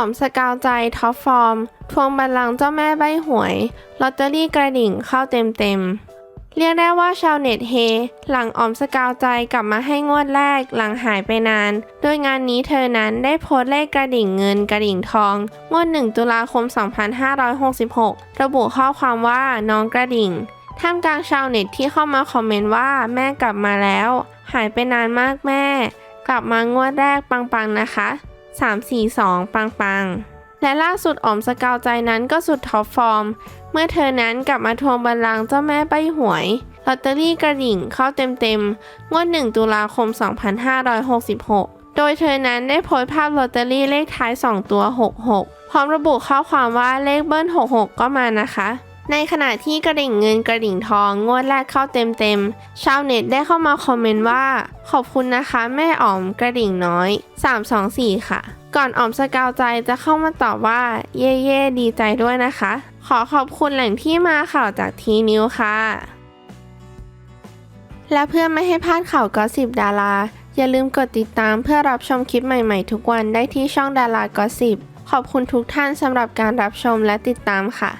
อมสกาวใจท็อปฟอร์ม ทวงบัลลังก์เจ้าแม่ใบหวย ลอตเตอรี่กระดิ่งเข้าเต็มเต็มๆเรียกได้ว่าชาวเน็ตเฮ หลังออมสกาวใจกลับมาให้งวดแรกหลังหายไปนาน โดยงานนี้เธอนั้นได้โพสต์เลขกระดิ่งเงินกระดิ่งทอง งวด 1 ตุลาคม 2566 ระบุข้อความว่าน้องกระดิ่ง ท่ามกลางชาวเน็ตที่เข้ามาคอมเมนต์ว่าแม่กลับมาแล้ว หายไปนานมากแม่ กลับมางวดแรกปังๆนะคะ 342 ปังๆและล่าสุดอ๋อมสกาวใจนั้นก็สุดท็อปฟอร์ม เมื่อเธอนั้นกลับมาทวงบัลลังก์เจ้าแม่ใบหวยลอตเตอรี่กระดิ่งเข้าเต็มๆ งวด 1 ตุลาคม 2566 โดยเธอนั้นได้โพสต์ภาพลอตเตอรี่เลขท้าย 2 ตัว 66 พร้อมระบุข้อความว่าเลขเบิ้ล 66 ก็มานะคะ ในขณะที่กระดิ่งเงินกระดิ่งทองงวดแรกเข้าเต็มๆ ชาวเน็ตได้เข้ามาคอมเมนต์ว่า ขอบคุณนะคะแม่อ๋อมกระดิ่งน้อย 324 ค่ะ ก่อนอ๋อมสกาวใจจะเข้ามาตอบว่า เย่เย่ๆดีใจด้วยนะคะ ขอขอบคุณแหล่งที่มาข่าวจากทีนิวค่ะ และเพื่อไม่ให้พลาดข่าวก็สิบดารา อย่าลืมกดติดตามเพื่อรับชมคลิปใหม่ๆ ทุกวันได้ที่ช่องดารากอสิบขอบคุณทุกท่านสำหรับการรับชมและติดตามค่ะ